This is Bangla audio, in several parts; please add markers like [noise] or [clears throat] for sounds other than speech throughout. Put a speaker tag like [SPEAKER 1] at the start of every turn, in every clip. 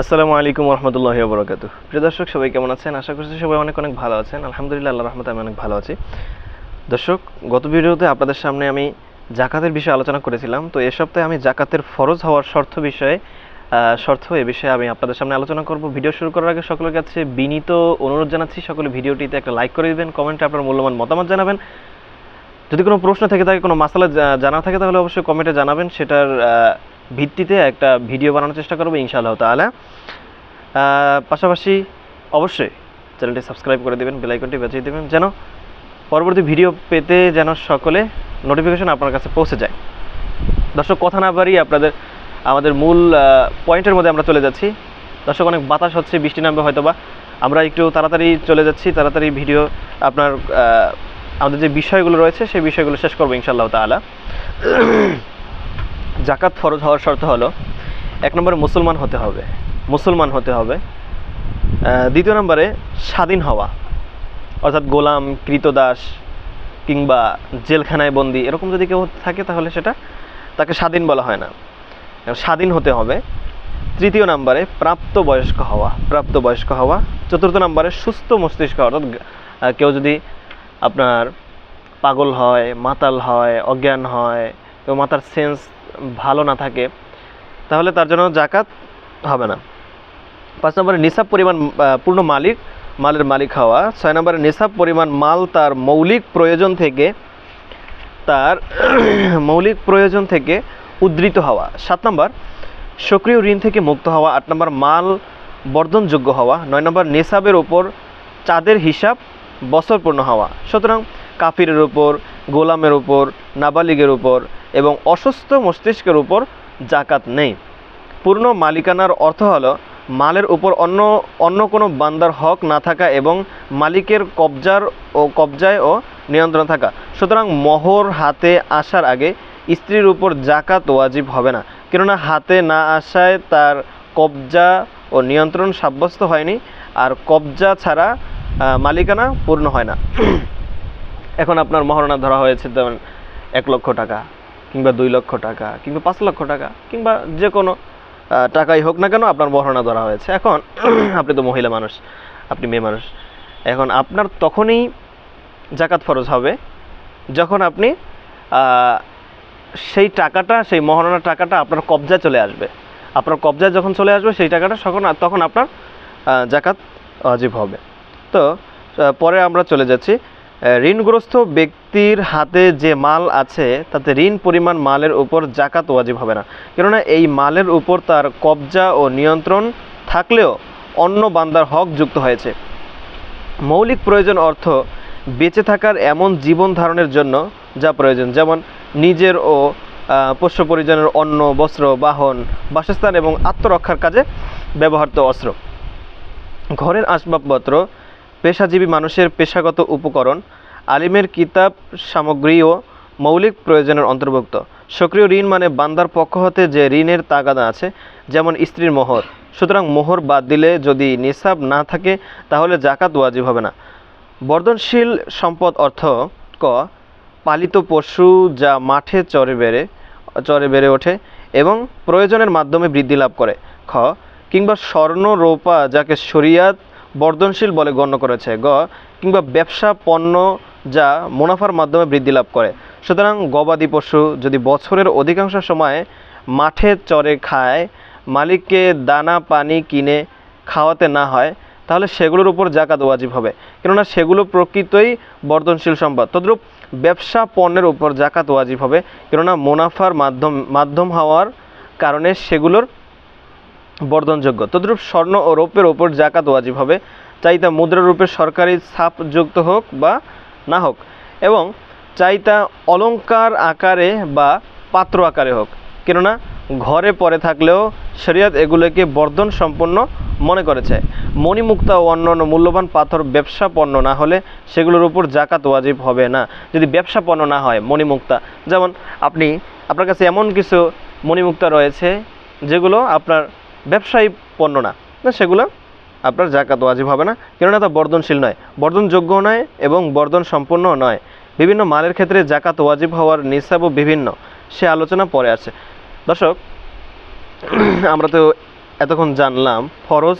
[SPEAKER 1] আসসালামু আলাইকুম রহমতুল্লাহি বরকাত প্রিয় দর্শক, সবাই কেমন আছেন? আশা করছি সবাই অনেক অনেক ভালো আছেন। আলহামদুলিল্লাহ আল্লাহ রহমতে আমি অনেক ভালো আছি। দর্শক, গত ভিডিওতে আপনাদের সামনে আমি জাকাতের বিষয়ে আলোচনা করেছিলাম। তো এ সপ্তাহে আমি জাকাতের ফরজ হওয়ার শর্ত বিষয়ে শর্ত এ বিষয়ে আমি আপনাদের সামনে আলোচনা করব। ভিডিও শুরু করার আগে সকলের কাছে বিনীত অনুরোধ জানাচ্ছি, সকলে ভিডিওটিতে একটা লাইক করে দিবেন, কমেন্টে আপনার মূল্যবান মতামত জানাবেন। যদি কোনো প্রশ্ন থেকে থাকে, কোনো মাসালা জানা থাকে, তাহলে অবশ্যই কমেন্টে জানাবেন। সেটার ভিত্তিতে একটা ভিডিও বানানোর চেষ্টা করব ইনশাআল্লাহ আহ, পাশাপাশি অবশ্যই চ্যানেলটি সাবস্ক্রাইব করে দেবেন বেলাইকনটি বাজিয়ে দেবেন যেন পরবর্তী ভিডিও পেতে যেন সকলে নোটিফিকেশন আপনার কাছে পৌঁছে যায়। দর্শক কথা না বাড়িয়ে আপনাদের আমাদের মূল পয়েন্টের মধ্যে আমরা চলে যাচ্ছি। দর্শক অনেক বাতাস হচ্ছে বৃষ্টি নামবে হয়তো বা আমরা একটু তাড়াতাড়ি চলে যাচ্ছি তাড়াতাড়ি ভিডিও আপনার আমাদের যে বিষয়গুলো রয়েছে সেই বিষয়গুলো শেষ করব ইনশাআল্লাহ তাআলা। জাকাত ফরজ হওয়ার শর্ত হলো, এক নম্বরে মুসলমান হতে হবে, মুসলমান হতে হবে। দ্বিতীয় নম্বরে স্বাধীন হওয়া, অর্থাৎ গোলাম, কৃতদাস কিংবা জেলখানায় বন্দি, এরকম যদি কেউ থাকে তাহলে সেটা তাকে স্বাধীন বলা হয় না। স্বাধীন হতে হবে। তৃতীয় নম্বরে প্রাপ্তবয়স্ক হওয়া প্রাপ্তবয়স্ক হওয়া। চতুর্থ নম্বরে সুস্থ মস্তিষ্ক, অর্থাৎ কেউ যদি আপনার পাগল হয়, মাতাল হয়, অজ্ঞান হয়, কেউ মাথার সেন্স ভালো না থাকে, তাহলে তার জন্য জাকাত হবে না। পাঁচ নম্বরে নিসাব পরিমাণ পূর্ণ মালিক, মালের মালিক হওয়া। ছয় নম্বরে নিসাব পরিমাণ মাল তার মৌলিক প্রয়োজন থেকে, তার [clears throat] মৌলিক প্রয়োজন থেকে উদ্ধৃত হওয়া। সাত নম্বর, সক্রিয় ঋণ থেকে মুক্ত হওয়া। আট নম্বর, মাল বর্ধনযোগ্য হওয়া। নয় নম্বর নেশাবের ওপর চাঁদের হিসাব বছরপূর্ণ হওয়া। সুতরাং কাফিরের উপর, গোলামের উপর, নাবালিগের উপর এবং অসুস্থ মস্তিষ্কের উপর জাকাত নেই। পূর্ণ মালিকানার অর্থ হলো, মালের উপর অন্য অন্য কোনো বান্দার হক না থাকা এবং মালিকের কবজার ও কবজায় ও নিয়ন্ত্রণ থাকা। সুতরাং মোহর হাতে আসার আগে স্ত্রীর উপর জাকাত ওয়াজিব হবে না। কেননা হাতে না আসায় তার কবজা ও নিয়ন্ত্রণ সাব্যস্ত হয়নি আর কবজা ছাড়া মালিকানা পূর্ণ হয় না। [clears throat] এখন আপনার মহারণা ধরা হয়েছে যেমন এক লক্ষ টাকা। কিংবা দুই লক্ষ টাকা, কিংবা পাঁচ লক্ষ টাকা, কিংবা যে কোনো টাকাই হোক না কেন আপনার মহারণা ধরা হয়েছে। এখন [clears throat] আপনি তো মহিলা মানুষ, আপনি মেয়ে মানুষ। এখন আপনার তখনই জাকাত ফরজ হবে যখন আপনি সেই টাকাটা, সেই মহারণার টাকাটা আপনার কবজায় চলে আসবে। আপনার কবজায় যখন চলে আসবে সেই টাকাটা তখন তখন আপনার জাকাত ওয়াজিব হবে। তো পরে আমরা চলে যাচ্ছি। ঋণগ্রস্ত ব্যক্তির হাতে যে মাল আছে, তাতে ঋণ পরিমাণ মালের উপর জাকাত ওয়াজিব হবে না। কেননা এই মালের উপর তার কবজা ও নিয়ন্ত্রণ থাকলেও অন্য বান্দার হক যুক্ত হয়েছে। মৌলিক প্রয়োজন অর্থ বেঁচে থাকার এমন জীবন ধারণের জন্য যা প্রয়োজন, যেমন নিজের ও পোষ্য পরিজনের অন্ন, বস্ত্র, বাহন, বাসস্থান এবং আত্মরক্ষার কাজে ব্যবহৃত অস্ত্র। ঘরের আসবাবপত্র পেশাজীবী মানুষের পেশাগত উপকরণ, আলিমের কিতাব সামগ্রীও মৌলিক প্রয়োজনের অন্তর্ভুক্ত। সক্রিয় ঋণ মানে বান্দার পক্ষ হতে যে ঋণের তাগাদা আছে, যেমন স্ত্রীর মোহর। সুতরাং মোহর বাদ দিলে যদি নিসাব না থাকে, তাহলে জাকাত ওয়াজিব হবে না। বর্ধনশীল সম্পদ অর্থ ক, পালিত পশু যা মাঠে চরে বেড়ে চরে বেড়ে ওঠে এবং প্রয়োজনের মাধ্যমে বৃদ্ধি লাভ করে। খ, কিংবা স্বর্ণ রৌপা যাকে শরিয়াত বর্ধনশীল বলে গণ্য করেছে গ, কিংবা ব্যবসা পণ্য যা মুনাফার মাধ্যমে বৃদ্ধি লাভ করে। সুতরাং গবাদি পশু যদি বছরের অধিকাংশ সময় মাঠে চরে খায়, মালিককে দানা, পানি কিনে খাওয়াতে না হয়, তাহলে সেগুলোর উপর জাকাত ওয়াজিব হবে। কেননা সেগুলো প্রকৃতই বর্ধনশীল সম্পদ। তদ্রূপ ব্যবসা পণ্যের উপর জাকাত ওয়াজিব হবে, কেননা মুনাফার মাধ্যম মাধ্যম হওয়ার কারণে সেগুলোর বর্ধনযোগ্য। তদ্রূপ স্বর্ণ ও রৌপ্যের ওপর জাকাত ওয়াজিব হবে চাই তা মুদ্রা রূপে সরকারি ছাপযুক্ত হোক বা না হোক, এবং চাই তা অলংকার আকারে বা পাত্র আকারে হোক। কেননা, ঘরে পরে থাকলেও শরিয়ত এগুলোকে বর্ধন সম্পন্ন মনে করেছে। মণিমুক্তা ও অন্যান্য মূল্যবান পাথর ব্যবসা পণ্য না হলে সেগুলোর উপর জাকাত ওয়াজিব হবে না। যদি ব্যবসা পণ্য না হয় মণিমুক্তা, যেমন আপনি, আপনার কাছে এমন কিছু মণিমুক্তা রয়েছে, যেগুলো আপনার ব্যবসায়ী পণ্য না। সেগুলো আপনার জাকাত ওয়াজিব হবে না। কেননা তা বর্ধনশীল নয়। বর্ধনযোগ্য নয় এবং বর্ধন সম্পন্ন নয়। বিভিন্ন মালের ক্ষেত্রে জাকাত ওয়াজিব হওয়ার নিসাবও বিভিন্ন। সে আলোচনা পরে আছে দর্শক, আমরা তো এতক্ষণ জানলাম ফরজ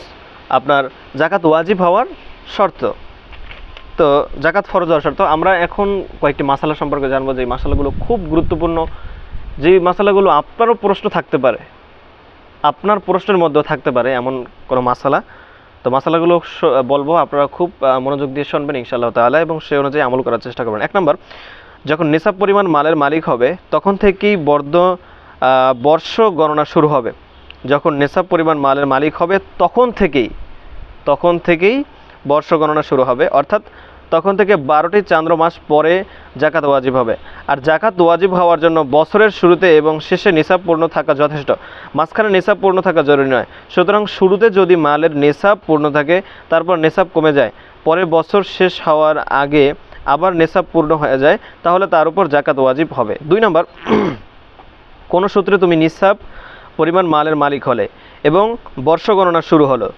[SPEAKER 1] আপনার জাকাত ওয়াজিব হওয়ার শর্ত। তো জাকাত ফরজ হওয়ার শর্ত। আমরা এখন কয়েকটি মাসালা সম্পর্কে জানব যে এই মাসালাগুলো খুব গুরুত্বপূর্ণ। যে মাসালাগুলো আপনারও প্রশ্ন থাকতে পারে। আপনার প্রশ্নের মধ্যেও থাকতে পারে এমন কোনো মাসালা। তো মাসালাগুলো স- বলব, আপনারা খুব মনোযোগ দিয়ে শুনবেন ইনশাআল্লাহ তাআলা এবং সেই অনুযায়ী আমল করার চেষ্টা করবেন। এক নম্বর, যখন নিসাব পরিমাণ মালের মালিক হবে, তখন থেকেই বর্ধ বর্ষ গণনা শুরু হবে। যখন নেশাব পরিমাণ মালের মালিক হবে, তখন থেকেই তখন থেকেই বর্ষ গণনা শুরু হবে। অর্থাৎ তখন থেকে বারোটি চান্দ্র মাস পরে জাকাত ওয়াজিব হবে। আর জাকাত ওয়াজিব হওয়ার জন্য বছরের শুরুতে এবং শেষে নিসাব পূর্ণ থাকা যথেষ্ট। মাঝখানে নিসাব পূর্ণ থাকা জরুরি নয়। সুতরাং শুরুতে যদি মালের নেশাব পূর্ণ থাকে, তারপর নেশাব কমে যায়। পরে বছর শেষ হওয়ার আগে আবার নেশাব পূর্ণ হয়ে যায়, তাহলে তার উপর জাকাত ওয়াজিব হবে। দুই নম্বর, [clears throat] কোনো সূত্রে তুমি নিসাব পরিমাণ মালের মালিক হলে এবং বর্ষ গণনা শুরু হলো।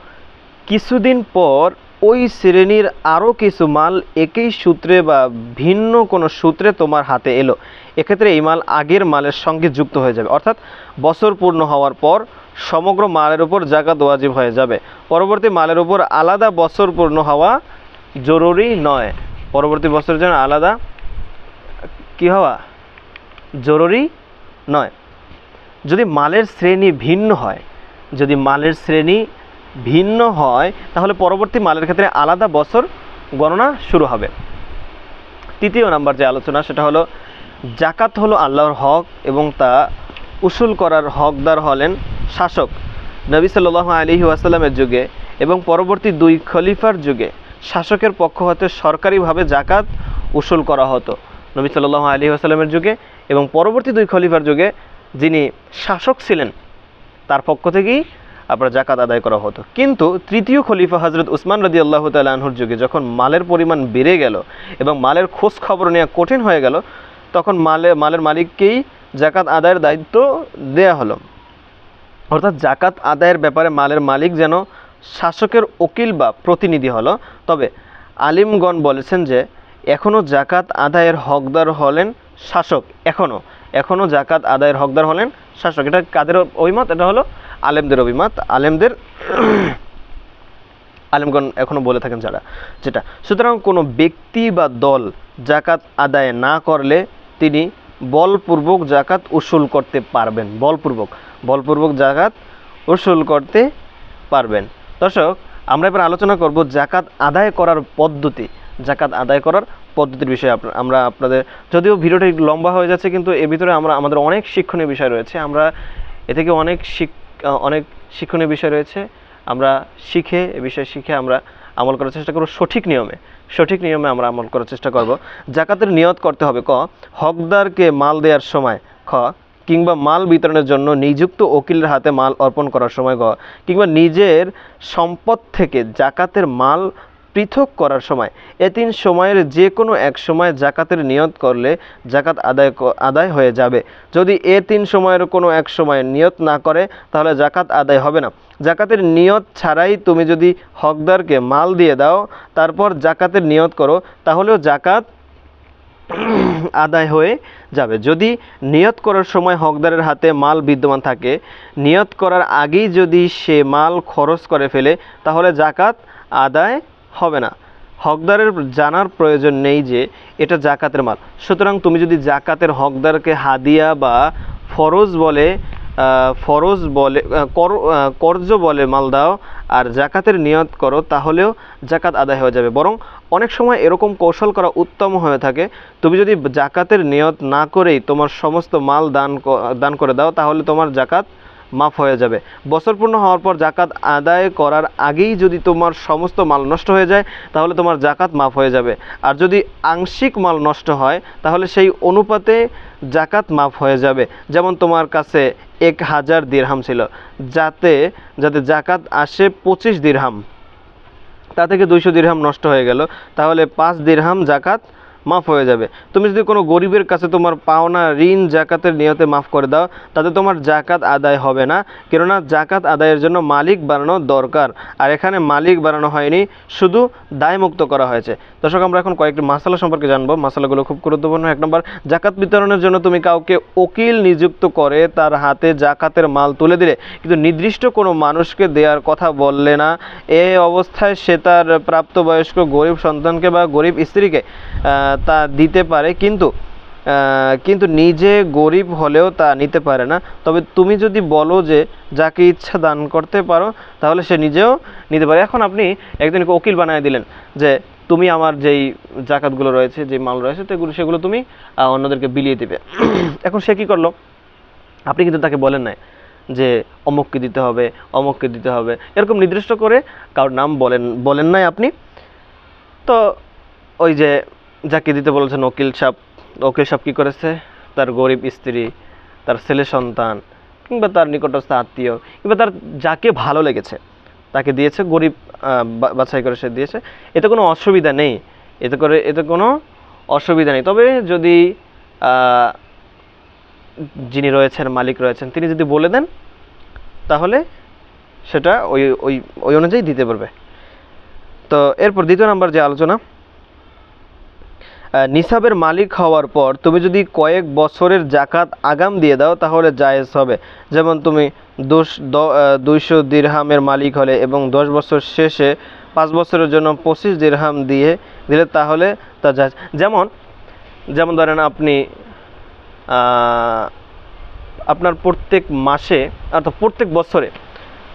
[SPEAKER 1] কিছুদিন পর ওই শ্রেণির আরও কিছু মাল একই সূত্রে বা ভিন্ন কোনো সূত্রে তোমার হাতে এলো। এক্ষেত্রে এই মাল আগের মালের সঙ্গে যুক্ত হয়ে যাবে। অর্থাৎ বছর পূর্ণ হওয়ার পর সমগ্র মালের উপর জাকাত ওয়াজিব হয়ে যাবে। পরবর্তী মালের উপর আলাদা বছর পূর্ণ হওয়া জরুরি নয়। পরবর্তী বছরের জন্য আলাদা কি হওয়া জরুরি নয়। যদি মালের শ্রেণি ভিন্ন হয়, যদি মালের শ্রেণি ভিন্ন হয়, তাহলে পরবর্তী মালের ক্ষেত্রে আলাদা বছর গণনা শুরু হবে। তৃতীয় নাম্বার যে আলোচনা, সেটা হলো, জাকাত হলো আল্লাহর হক এবং তা উসুল করার হকদার হলেন শাসক নবী সাল্লাহ আলী ওয়াসাল্লামের যুগে এবং পরবর্তী দুই খলিফার যুগে। শাসকের পক্ষ হতে সরকারিভাবে জাকাত উসুল করা হতো নবী সাল্লাহ আলী ওয়াসাল্লামের যুগে এবং পরবর্তী দুই খলিফার যুগে যিনি শাসক ছিলেন, তার পক্ষ থেকেই আপনার জাকাত আদায় করা হতো। কিন্তু তৃতীয় খলিফা হজরত উসমান রদি আল্লাহ তালাহুর যুগে যখন মালের পরিমাণ বেড়ে গেল এবং মালের খোঁজ খবর নেওয়া কঠিন হয়ে গেল, তখন মালে, মালের মালিককেই জাকাত আদায়ের দায়িত্ব দেয়া হলো। অর্থাৎ জাকাত আদায়ের ব্যাপারে মালের মালিক যেন শাসকের উকিল বা প্রতিনিধি হলো। তবে আলিমগণ বলেছেন যে এখনও জাকাত আদায়ের হকদার হলেন শাসক এখনও এখনও জাকাত আদায়ের হকদার হলেন শাসক। এটা কাদের অভিমত? এটা হলো আলেমদের অভিমত। আলেমদের [clears throat] আলেমগণ এখনও বলে থাকেন যারা, যেটা। সুতরাং কোনো ব্যক্তি বা দল জাকাত আদায় না করলে তিনি বলপূর্বক জাকাত উসুল করতে পারবেন। বলপূর্বক। বলপূর্বক জাকাত উসুল করতে পারবেন। দর্শক, আমরা এবার আলোচনা করব জাকাত আদায় করার পদ্ধতি। জাকাত আদায় করার পদ্ধতির বিষয়ে আমরা আপনাদের যদিও ভিডিওটা লম্বা হয়ে যাচ্ছে, কিন্তু এর ভিতরে আমরা আমাদের অনেক শিক্ষণীয় বিষয় রয়েছে। আমরা এ থেকে অনেক শিক অনেক শিক্ষণীয় বিষয় রয়েছে। আমরা শিখে, এ বিষয়ে শিখে আমরা আমল করার চেষ্টা করব সঠিক নিয়মে। সঠিক নিয়মে আমরা আমল করার চেষ্টা করব। জাকাতের নিয়ত করতে হবে। ক, হকদারকে মাল দেওয়ার সময়। খ, কিংবা মাল বিতরণের জন্য নিযুক্ত ওকিলের হাতে মাল অর্পণ করার সময়। গ, কিংবা নিজের সম্পদ থেকে জাকাতের মাল পৃথক করার সময়। এ তিন সময়ের যে কোনো এক সময় জাকাতের নিয়ত করলে জাকাত আদায় আদায় হয়ে যাবে। যদি এ তিন সময়ের কোনো এক সময় নিয়ত না করে, তাহলে জাকাত আদায় হবে না। জাকাতের নিয়ত ছাড়াই তুমি যদি হকদারকে মাল দিয়ে দাও, তারপর জাকাতের নিয়ত করো, তাহলেও জাকাত [clears throat] আদায় হয়ে যাবে। যদি নিয়ত করার সময় হকদারের হাতে মাল বিদ্যমান থাকে, নিয়ত করার আগেই যদি সে মাল খরচ করে ফেলে, তাহলে জাকাত আদায় হবে না। হকদারের জানার প্রয়োজন নেই যে এটা জাকাতের মাল। সুতরাং তুমি যদি জাকাতের হকদারকে হাদিয়া বা ফরজ বলে ফরজ বলে কর্জ বলে মাল দাও আর জাকাতের নিয়ত করো, তাহলেও জাকাত আদায় হয়ে যাবে। বরং অনেক সময় এরকম কৌশল করা উত্তম হয়ে থাকে। তুমি যদি জাকাতের নিয়ত না করেই তোমার সমস্ত মাল দান দান করে দাও, তাহলে তোমার জাকাত মাফ হয়ে যাবে। বছর পূর্ণ হওয়ার পর জাকাত আদায় করার আগেই যদি তোমার সমস্ত মাল নষ্ট হয়ে যায়, তাহলে তোমার জাকাত মাফ হয়ে যাবে। আর যদি আংশিক মাল নষ্ট হয়, তাহলে সেই অনুপাতে জাকাত মাফ হয়ে যাবে। যেমন তোমার কাছে এক হাজার দিরহাম ছিল, যাতে যাতে জাকাত আসে পঁচিশ দিরহাম। তা থেকে দুইশো দিরহাম নষ্ট হয়ে গেল। তাহলে পাঁচ দিরহাম জাকাত মাফ হয়ে যাবে। তুমি যদি কোনো গরিবের কাছে তোমার পাওনা, ঋণ, জাকাতের নিয়তে মাফ করে দাও, তাতে তোমার জাকাত আদায় হবে না। কেননা জাকাত আদায়ের জন্য মালিক বানানো দরকার। আর এখানে মালিক বানানো হয়নি, শুধু দায়মুক্ত করা হয়েছে। দর্শক, আমরা এখন কয়েকটি মাসালা সম্পর্কে জানব। মাসালাগুলো খুব গুরুত্বপূর্ণ। এক নম্বর, জাকাত বিতরণের জন্য তুমি কাউকে উকিল নিযুক্ত করে তার হাতে জাকাতের মাল তুলে দিলে। কিন্তু নির্দিষ্ট কোনো মানুষকে দেওয়ার কথা বললে না। এ অবস্থায় সে তার প্রাপ্তবয়স্ক গরিব সন্তানকে বা গরিব স্ত্রীকে তা দিতে পারে, কিন্তু কিন্তু নিজে গরিব হলেও তা নিতে পারে না। তবে তুমি যদি বলো যে যাকে ইচ্ছা দান করতে পারো, তাহলে সে নিজেও নিতে পারে। এখন আপনি একজনকে উকিল বানিয়ে দিলেন যে, তুমি আমার যেই জাকাতগুলো রয়েছে যে মাল রয়েছে, সেগুলো সেগুলো তুমি অন্যদেরকে বিলিয়ে দিবে। [clears throat] এখন সে কী করল? আপনি কিন্তু তাকে বলেন নাই যে, অমুককে দিতে হবে, অমুককে দিতে হবে। এরকম নির্দিষ্ট করে কারোর নাম বলেন বলেন নাই আপনি। তো ওই যে যাকে দিতে বলেছেন উকিল সাহেব উকিল সাহেব কী করেছে? তার গরিব স্ত্রী, তার ছেলে সন্তান, কিংবা তার নিকটস্থ আত্মীয়, কিংবা তার যাকে ভালো লেগেছে, তাকে দিয়েছে, গরিব বাছাই করে সে দিয়েছে। এতে কোনো অসুবিধা নেই। এতে করে, এতে কোনো অসুবিধা নেই। তবে যদি যিনি রয়েছেন, মালিক রয়েছেন, তিনি যদি বলে দেন, তাহলে সেটা ওই ওই ওই অনুযায়ী দিতে পারবে। তো এরপর দ্বিতীয় নাম্বার যে আলোচনা নিসাবের মালিক হওয়ার পর তুমি যদি কয়েক বছরের জাকাত আগাম দিয়ে দাও, তাহলে জায়েজ হবে। যেমন তুমি দোষ দুইশো দিরহামের মালিক হলে এবং দশ বছর শেষে পাঁচ বছরের জন্য পঁচিশ দিরহাম দিয়ে দিলে তাহলে তা জায়েজ। যেমন যেমন ধরেন আপনি আপনার প্রত্যেক মাসে, অর্থাৎ প্রত্যেক বছরে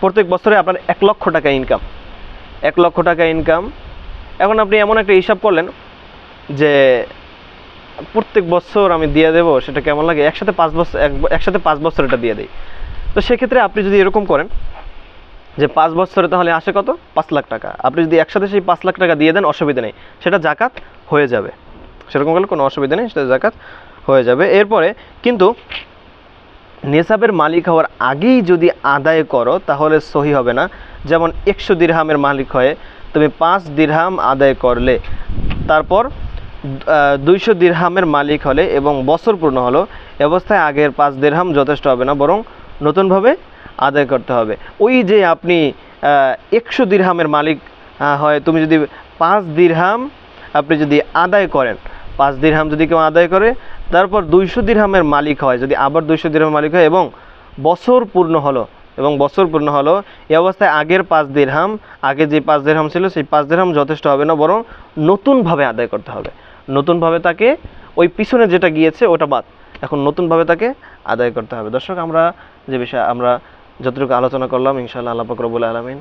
[SPEAKER 1] প্রত্যেক বছরে আপনার এক লক্ষ টাকা ইনকাম এক লক্ষ টাকা ইনকাম এখন আপনি এমন একটা হিসাব করলেন যে প্রত্যেক বছর আমি দিয়ে দেবো, সেটা কেমন লাগে? একসাথে পাঁচ বছর এক- একসাথে পাঁচ বছর এটা দিয়ে দিই। তো সেক্ষেত্রে আপনি যদি এরকম করেন যে পাঁচ বছরে তাহলে আসে কত? পাঁচ লাখ টাকা। আপনি যদি একসাথে সেই পাঁচ লাখ টাকা দিয়ে দেন, অসুবিধা নেই। সেটা জাকাত হয়ে যাবে। সেরকম করলে কোনো অসুবিধা নেই, সেটা জাকাত হয়ে যাবে। এরপরে কিন্তু নেশাবের মালিক হওয়ার আগেই যদি আদায় করো, তাহলে সহি হবে না। যেমন একশো দিরহামের মালিক হয়ে তুমি পাঁচ দিরহাম আদায় করলে, তারপর দুইশো দিরহামের মালিক হলে এবং বছর পূর্ণ হলো অবস্থায় আগের পাঁচ দিরহাম যথেষ্ট হবে না, বরং নতুনভাবে আদায় করতে হবে। ওই যে আপনি একশো দিরহামের মালিক হয়, তুমি যদি পাঁচ দিরহাম আপনি যদি আদায় করেন, পাঁচ দিরহাম যদি কেউ আদায় করে, তারপর দুইশো দিরহামের মালিক হয়, যদি আবার দুইশো দিরহামের মালিক হয় এবং বছর পূর্ণ হলো, এবং বছর পূর্ণ হলো এই অবস্থায় আগের পাঁচ দিরহাম, আগে যে পাঁচ দিরহাম ছিল, সেই পাঁচ দিরহাম যথেষ্ট হবে না, বরং নতুনভাবে আদায় করতে হবে। নতুনভাবে তাকে ওই পিছনে যেটা গিয়েছে ওটা বাদ। এখন নতুনভাবে তাকে আদায় করতে হবে। দর্শক, আমরা যে বিষয়ে আমরা যতটুকু আলোচনা করলাম, ইনশাআল্লাহ আল্লাহ ফকরবুল আলমিন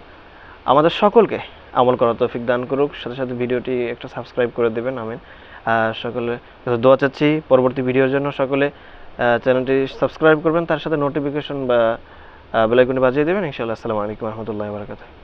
[SPEAKER 1] আমাদের সকলকে আমল করার তৌফিক দান করুক। সাথে সাথে ভিডিওটি একটা সাবস্ক্রাইব করে দেবেন। আমিন। সকলে দোয়া চাচ্ছি, পরবর্তী ভিডিওর জন্য সকলে চ্যানেলটি সাবস্ক্রাইব করবেন। তার সাথে নোটিফিকেশন বা বেলাইকনটি বাজিয়ে দেবেন। ইনশাআল্লাহ। আসসালামু আলাইকুম রহমতুল্লাহ বারকাতুহ।